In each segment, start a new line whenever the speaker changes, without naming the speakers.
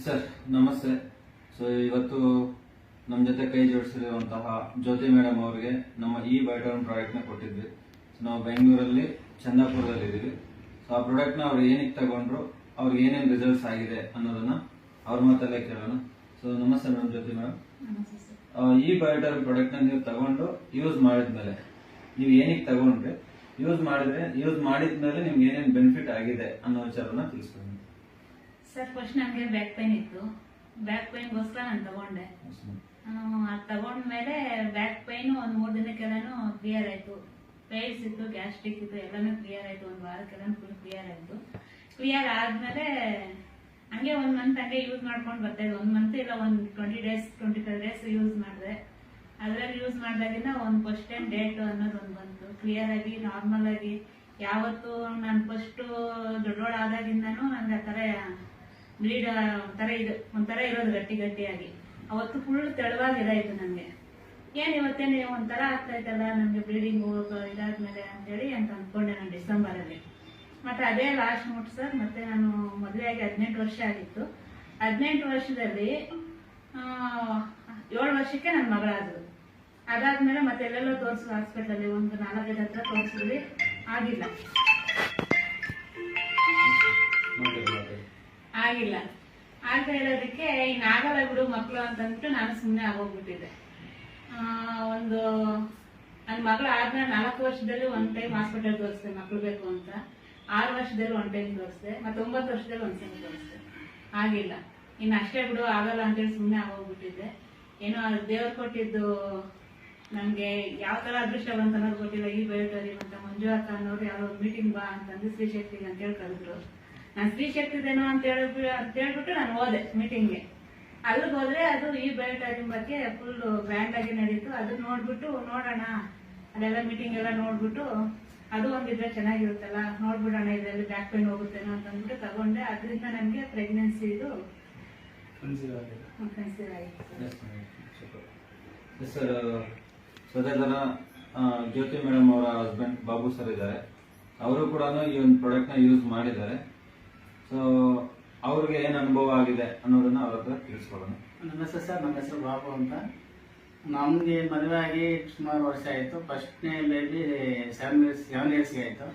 Sir ನಮಸ್ತೆ so ಇವತ್ತು ನಮ್ಮ ಜೊತೆ ಕೈ ಜೋಡಿಸಿರುವಂತಹ ಜ್ಯೋತಿ ಮೇಡಮ್ ಅವರಿಗೆ ನಮ್ಮ ಈ ಬಯೋಟೋನ್ ಪ್ರಾಡಕ್ಟ್ನ ಕೊಟ್ಟಿದ್ವಿ. ಸೊ ನಾವು ಬೆಂಗಳೂರಲ್ಲಿ ಚಂದಾಪುರದಲ್ಲಿ ಇದ್ದೀವಿ ಸೊ ಆ ಪ್ರಾಡಕ್ಟ್ನ ಅವ್ರು ಏನಕ್ಕೆ ತಗೊಂಡ್ರು ಅವ್ರಿಗೆ ಏನೇನು ರಿಸಲ್ಟ್ಸ್ ಆಗಿದೆ ಅನ್ನೋದನ್ನ ಅವ್ರ ಮಾತಲ್ಲೇ ಕೇಳೋಣ. ಸೊ ನಮಸ್ತೆ ಮೇಡಮ್ ಜ್ಯೋತಿ ಮೇಡಮ್. ಈ ಬಯೋಟೋನ್ ಪ್ರಾಡಕ್ಟ್ನ ನೀವು ತಗೊಂಡು ಯೂಸ್ ಮಾಡಿದ್ಮೇಲೆ ನೀವು ಏನಕ್ಕೆ ತಗೊಂಡ್ರಿ? ಯೂಸ್ ಮಾಡಿದ್ರೆ ಯೂಸ್ ಮಾಡಿದ್ಮೇಲೆ ನಿಮ್ಗೆ ಏನೇನು ಬೆನಿಫಿಟ್ ಆಗಿದೆ ಅನ್ನೋ ವಿಚಾರನ ತಿಳಿಸ್ಕೊಡಿ
ಸರ್ ಫಸ್ಟ್ ನನಗೆ ಬ್ಯಾಕ್ ಪೈನ್ ಇತ್ತು. ಬ್ಯಾಕ್ ಪೈನ್ಗೋಸ್ಕರ ನಾನು ತಗೊಂಡೆ. ಅದು ತಗೊಂಡ್ಮೇಲೆ ಬ್ಯಾಕ್ ಪೈನ್ ಒಂದು ಮೂರು ದಿನಕ್ಕೆಲ್ಲನೂ ಕ್ಲಿಯರ್ ಆಯ್ತು. ಪೈಲ್ಸ್ ಇತ್ತು ಗ್ಯಾಸ್ಟ್ರಿಕ್ ಇತ್ತು ಎಲ್ಲನೂ ಕ್ಲಿಯರ್ ಆಯ್ತು. ಒಂದು ವಾರಕ್ಕೆಲ್ಲ ಫುಲ್ ಕ್ಲಿಯರ್ ಆಯ್ತು. ಕ್ಲಿಯರ್ ಆದ್ಮೇಲೆ ಹಂಗೆ ಒಂದು ಮಂತ್ ಹಂಗೆ ಯೂಸ್ ಮಾಡ್ಕೊಂಡು ಬರ್ತಾ ಇದ್ದೆ. ಒಂದು ಮಂತ್ ಇಲ್ಲ ಒಂದು twenty days twenty five days use ಮಾಡಿದೆ. ಅದ್ರಲ್ಲಿ ಯೂಸ್ ಮಾಡಿದಾಗಿಂದ ಒಂದು ಫಸ್ಟ್ ಟೈಮ್ ಡೇಟ್ ಅನ್ನೋದು ಒಂದು ಬಂತು. ಕ್ಲಿಯರ್ ಆಗಿ ನಾರ್ಮಲ್ ಆಗಿ ಯಾವತ್ತು ನಾನು ಫಸ್ಟ್ ದೊಡ್ಡೋಳ ಆದಾಗಿಂದನೂ ನನಗೆ ಆ ಥರ ಬ್ಲೀಡ್ ಒಂಥರ ಇದು, ಒಂಥರ ಇರೋದು ಗಟ್ಟಿ ಗಟ್ಟಿಯಾಗಿ. ಅವತ್ತು ಫುಲ್ ತೆಳುವಾಗಿ ಇದಾಯ್ತು ನನಗೆ. ಏನು ಇವತ್ತೇನು ಒಂಥರ ಆಗ್ತಾ ಇತ್ತಲ್ಲ ನನಗೆ ಬ್ಲೀಡಿಂಗ್ ಇದಾದ್ಮೇಲೆ ಅಂತೇಳಿ ಅಂತ ಅಂದ್ಕೊಂಡೆ ನಾನು ಡಿಸೆಂಬರಲ್ಲಿ ಮತ್ತೆ ಅದೇ ಲಾಸ್ಟ್ ನೋಟ್ ಸರ್ ಮತ್ತೆ ನಾನು ಮದುವೆ ಆಗಿ ಹದಿನೆಂಟು ವರ್ಷ ಆಗಿತ್ತು. ಹದಿನೆಂಟು ವರ್ಷದಲ್ಲಿ ಏಳು ವರ್ಷಕ್ಕೆ ನನ್ನ ಮಗಳಾದ್ರು ಅದಾದ್ಮೇಲೆ ಮತ್ತೆ ಎಲ್ಲೆಲ್ಲೋ ತೋರಿಸಿದ್ರು ಹಾಸ್ಪಿಟಲ್ ಒಂದು ನಾಲ್ಕೈದು ಹತ್ರ ತೋರಿಸಿದ್ವಿ. ಆಗಿಲ್ಲ. ಆಗಿಲ್ಲ. ಅಂತ ಹೇಳೋದಕ್ಕೆ ಇನ್ನು ಆಗಲ್ಲ ಬಿಡು ಮಕ್ಕಳು ಅಂತಂದ್ಬಿಟ್ಟು ನಾನು ಸುಮ್ಮನೆ ಆಗೋಗ್ಬಿಟ್ಟಿದ್ದೆ. ಒಂದು ನನ್ನ ಮಗಳು ಆದ್ಮೇಲೆ ನಾಲ್ಕು ವರ್ಷದಲ್ಲಿ ಒಂದ್ ಟೈಮ್ ಹಾಸ್ಪಿಟಲ್ ತೋರಿಸ್ದೆ, ಮಕ್ಳು ಬೇಕು ಅಂತ. ಆರು ವರ್ಷದಲ್ಲಿ ಒಂದ್ ಟೈಮ್ ತೋರಿಸ್ದೆ, ಮತ್ತೆ ಒಂಬತ್ತು ವರ್ಷದಲ್ಲಿ ಟೈಮ್ ತೋರಿಸ್ದೆ. ಆಗಿಲ್ಲ. ಇನ್ನು ಅಷ್ಟೇ ಬಿಡು, ಆಗಲ್ಲ ಅಂತೇಳಿ ಸುಮ್ಮನೆ ಆಗೋಗ್ಬಿಟ್ಟಿದ್ದೆ. ಏನೋ ದೇವ್ರು ಕೊಟ್ಟಿದ್ದು ನನಗೆ ಯಾವ ಥರ ಅದೃಷ್ಟ ಬಂತ ಅನ್ನೋದು ಗೊತ್ತಿಲ್ಲ. ಈ ಬೆಳಕರಿ ಅಂತ ಮಂಜು ಅಕ್ಕ ಅನ್ನೋರು ಯಾರೋ ಮೀಟಿಂಗ್ ಬಾ ಅಂತಂದು ಶ್ರೀ ಶಕ್ತಿಗೆ ಅಂತ ಹೇಳಿ ಕರೆದ್ರು. ನಾನು ಸ್ತ್ರೀ ಶಕ್ತಿದೇನೋ ಅಂತ ಹೇಳಿ ಅಂತ ಹೇಳ್ಬಿಟ್ಟು ನಾನು ಹೋದೆ ಮೀಟಿಂಗ್ಗೆ ಅಲ್ಲಿಗೆ ಹೋದ್ರೆ ಅದು ಈ ಬಯೋಟಾರಿನ್ ಬಗ್ಗೆ ಫುಲ್ ಬ್ಯಾಂಡ್ ಆಗಿ ನಡೀತು. ಅದನ್ನ ನೋಡ್ಬಿಟ್ಟು ನೋಡೋಣ. ಅದೆಲ್ಲ ಮೀಟಿಂಗ್ ಎಲ್ಲ ನೋಡ್ಬಿಟ್ಟು ಅದು ಒಂದಿದ್ರೆ ಚೆನ್ನಾಗಿರುತ್ತಲ್ಲ ನೋಡ್ಬಿಡೋಣ ಇದರಲ್ಲಿ ಬ್ಯಾಕ್ ಪೇನ್ ಹೋಗುತ್ತೇನೋ ಅಂತ ಅಂದ್ಬಿಟ್ಟು ತಗೊಂಡೆ. ಅದರಿಂದ ನನಗೆ ಪ್ರೆಗ್ನೆನ್ಸಿ ಇದು ಕನ್ಸೀವ್ ಆಯಿತು.
ಸರ್ ಸದ್ಯದಲ್ಲ ಜ್ಯೋತಿ ಮೇಡಮ್ ಅವರ ಹಸ್ಬೆಂಡ್ ಬಾಬು ಸರ್ ಇದ್ದಾರೆ. ಅವರು ಕೂಡ ಈ ಒಂದು ಪ್ರಾಡಕ್ಟ್ನ ಯೂಸ್ ಮಾಡಿದ್ದಾರೆ. ಸೊ ಅವ್ರಿಗೆ ಏನು ಅನುಭವ ಆಗಿದೆ ಅನ್ನೋದನ್ನ ಅವ್ರ ಹತ್ರ ತಿಳಿಸ್ಕೊಡೋಣ.
ನಮಸ್ತೆ ಸರ್ ನಮ್ಮ ಹೆಸರು ಬಾಬು ಅಂತ. ನಮಗೆ ಮದುವೆ ಆಗಿ ಸುಮಾರು ವರ್ಷ ಆಯಿತು. ಫಸ್ಟ್ನೇ ಬೇಬಿ ಸೆವೆನ್ ಇಯರ್ಸ್ ಸೆವೆನ್ ಇಯರ್ಸ್ಗೆ ಆಯಿತು.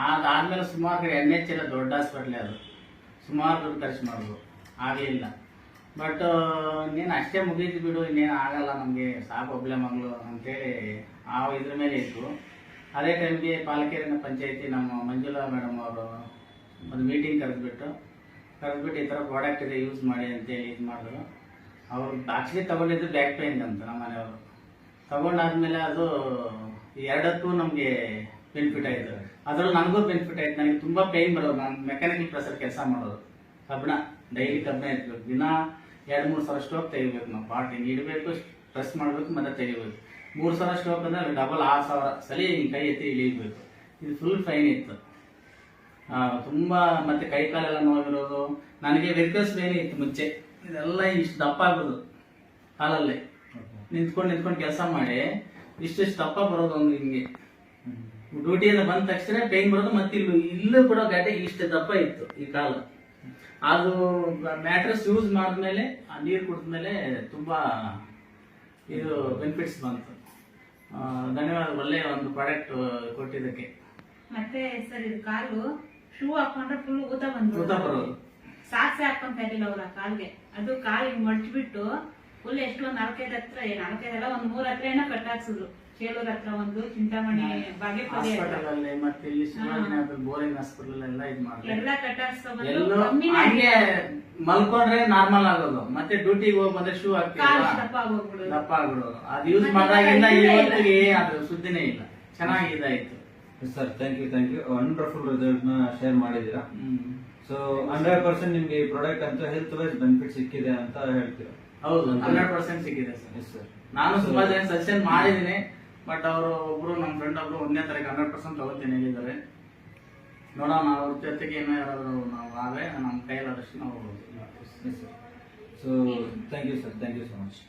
ಅದಾದಮೇಲೆ ಸುಮಾರು ಕಡೆ ಎನ್ ಎಚ್ ಎಲ್ಲ ದೊಡ್ಡ ಹಾಸ್ಪಿಟ್ಲೇ ಅದು. ಸುಮಾರು ದುಡ್ಡು ಖರ್ಚು ಮಾಡೋದು ಆಗಲಿಲ್ಲ ಬಟ್ ನೀನು ಅಷ್ಟೇ ಮುಗೀತು ಬಿಡು, ಇನ್ನೇನು ಆಗಲ್ಲ, ನಮಗೆ ಸಾಕು ಪ್ರಾಬ್ಲಮ್ ಮಗಳು ಅಂತೇಳಿ ಆ ಇದ್ರ ಮೇಲೆ ಇತ್ತು. ಅದೇ ಟೈಮ್ಗೆ ಪಾಲಕೇರಿನ ಪಂಚಾಯತಿ ನಮ್ಮ ಮಂಜುಳಾ ಮೇಡಮ್ ಅವರು ಒಂದು ಮೀಟಿಂಗ್ ಕರೆದ್ಬಿಟ್ಟು ಕರೆದ್ಬಿಟ್ಟು ಈ ಥರ ಪ್ರಾಡಕ್ಟ್ ಇದೆ ಯೂಸ್ ಮಾಡಿ ಅಂತೇಳಿ ಇದು ಮಾಡಿದ್ರು. ಅವರು ಆ್ಯಕ್ಚುಲಿ ತೊಗೊಂಡಿದ್ದು ಬ್ಯಾಕ್ ಪೇನ್ ಅಂತ ನಮ್ಮ ಮನೆಯವರು. ತೊಗೊಂಡಾದ್ಮೇಲೆ ಅದು ಎರಡಕ್ಕೂ ನಮಗೆ ಬೆನಿಫಿಟ್ ಆಯಿತು. ಅದರಲ್ಲಿ ನನಗೂ ಬೆನಿಫಿಟ್ ಆಯ್ತು. ನನಗೆ ತುಂಬ ಪೇಯ್ನ್ ಬರೋದು. ನಾನು ಮೆಕ್ಯಾನಿಕಲ್ ಪ್ರೆಸರ್ ಕೆಲಸ ಮಾಡೋದು. ಕಬ್ಬಣ ಡೈಲಿ ಕಬ್ಬಣ ಇರ್ಬೇಕು. ದಿನ ಎರಡು, ಮೂರು ಸಾವಿರ ಸ್ಟೋಕ್ ತೆಗಿಬೇಕು. ನಾವು ಪಾಟ್ ಹಿಂಗೆ ಇಡಬೇಕು ಪ್ರೆಸ್ ಮಾಡಬೇಕು, ಮತ್ತೆ ತೆಗಿಬೇಕು. ಮೂರು ಸಾವಿರ ಸ್ಟೋಕ್ ಅಂದರೆ ಡಬಲ್ ಆರು ಸಾವಿರ. ಸಲ ಹಿಂಗೆ ಕೈ ಎತ್ತಿ ಇಳಿಬೇಕು. ಇದು ಫುಲ್ ಫೈನ್ ಇತ್ತು. ತುಂಬಾ ಮತ್ತೆ ಕೈ ಕಾಲೆಲ್ಲ ನೋವಿರೋದು. ನನಗೆ ರಿಕ್ವೆಸ್ಟ್ ಬೇರೆ ಇತ್ತು ಮುಂಚೆ. ಇದೆಲ್ಲ ಇಷ್ಟು ದಪ್ಪ ಆಗೋದು ಕಾಲಲ್ಲೇ. ನಿಂತ್ಕೊಂಡು ನಿಂತ್ಕೊಂಡು ಕೆಲಸ ಮಾಡಿ ಇಷ್ಟಿಷ್ಟು ದಪ್ಪ ಬರೋದು ಒಂದು ಹಿಂಗೆ ಡ್ಯೂಟಿಯಿಂದ ಬಂದ ತಕ್ಷಣ ಪೇನ್ ಬರೋದು ಮತ್ತೆ ಇಲ್ಲೂ ಇಲ್ಲೂ ಕೂಡ ಗಡ್ಡೆ ಇಷ್ಟು ದಪ್ಪ ಇತ್ತು ಈ ಕಾಲು. ಅದು ಮ್ಯಾಟ್ರಸ್ ಯೂಸ್ ಮಾಡಿದ್ಮೇಲೆ, ಆ ನೀರು ಕುಡಿದ್ಮೇಲೆ ತುಂಬಾ ಇದು ಬೆನಿಫಿಟ್ಸ್ ಬಂತು. ಧನ್ಯವಾದ, ಒಳ್ಳೆಯ ಒಂದು ಪ್ರಾಡಕ್ಟ್ ಕೊಟ್ಟಿದ್ದಕ್ಕೆ.
ಮತ್ತೆ ಸರ್, ಇದು ಕಾಲು. ಶೂ ಹಾಕೊಂಡ್ರೆ ಫುಲ್ ಊತ
ಬರೋದು.
ಸಾಕ್ಸೆ ಹಾಕೊಂತ ಇರ್ಲಿಲ್ಲ ಅವ್ರ ಕಾಲ್ಗೆ. ಅದು ಕಾಲ್ ಹಿಂಗ್ ಮಡ್ಚ್ಬಿಟ್ಟು ಫುಲ್ ಎಷ್ಟು ಒಂದ್ ನಾಲ್ಕೈದು ಹತ್ರ ಏನ್ ನಾಲ್ಕೈದಲ್ಲ ಒಂದ್ ಮೂರ್ ಹತ್ರ ಏನೋ ಕಟ್ಟಾಕ್ಸಿದ್ರು ಚೇಲೂರ್ ಹತ್ರ ಒಂದು ಚಿಂತಾಮಣಿ ಬಾಗೇಪಲ್ಲಿ
ಮತ್ತೆ ಇಲ್ಲಿ ಬೋರಿಂಗ್ ಹಾಸ್ಪಿಟಲ್ ಎಲ್ಲ ಇದು ಮಾಡ್ತಾರೆ. ಮಲ್ಕೊಂಡ್ರೆ ನಾರ್ಮಲ್ ಆಗೋದು. ಮತ್ತೆ ಡ್ಯೂಟಿಗೆ ಹೋಗಿ ಬಂದ್ರೆ ಶೂ
ಹಾಕ್ತಿವಿ
ಹಾಕ್ತೀವಲ್ಲ
ದಪ್ಪ
ಆಗ್ಬಿಡೋದು. ಅದು ಯೂಸ್ ಮಾಡಿದಾಗಿಂದ ಇವತ್ತಿಗೆ ಅದು ಸುದ್ದಿನೇ ಇಲ್ಲ. ಚೆನ್ನಾಗಿ ಇದಾಯ್ತು
sir thank you thank you wonderful ರಿಸಲ್ಟ್ನ share ಮಾಡಿದ್ದೀರಾ. ಸೊ ಹಂಡ್ರೆಡ್ ಪರ್ಸೆಂಟ್ ನಿಮ್ಗೆ ಈ ಪ್ರಾಡಕ್ಟ್ ಅಂತ ಹೆಲ್ತ್ ವೈಸ್ ಬೆನಿಫಿಟ್ ಸಿಕ್ಕಿದೆ ಅಂತ ಹೇಳ್ತೀರಾ?
ಹೌದು ಹಂಡ್ರೆಡ್ ಪರ್ಸೆಂಟ್ ಸಿಕ್ಕಿದೆ ಸರ್
ಎಸ್ ಸರ್
ನಾನು ಸುಮಾರು ಜನ ಸಜೆಷನ್ ಮಾಡಿದ್ದೀನಿ ಬಟ್ ಅವರು ಒಬ್ರು ನಮ್ಮ ಫ್ರೆಂಡ್ ಒಬ್ರು ಒಂದನೇ ತಾರೀಕು ಹಂಡ್ರೆಡ್ ಪರ್ಸೆಂಟ್ ತಗೋತೀನಿ ಹೇಳಿದ್ದಾರೆ. ನೋಡೋಣ ಅವ್ರ ಜೊತೆಗೆ ಏನೋ ಯಾರಾದ್ರು ನಾವು ಆದರೆ ನಮ್ಮ ಕೈಲಾದಷ್ಟು ನಾವು
yes sir so thank you sir thank you so much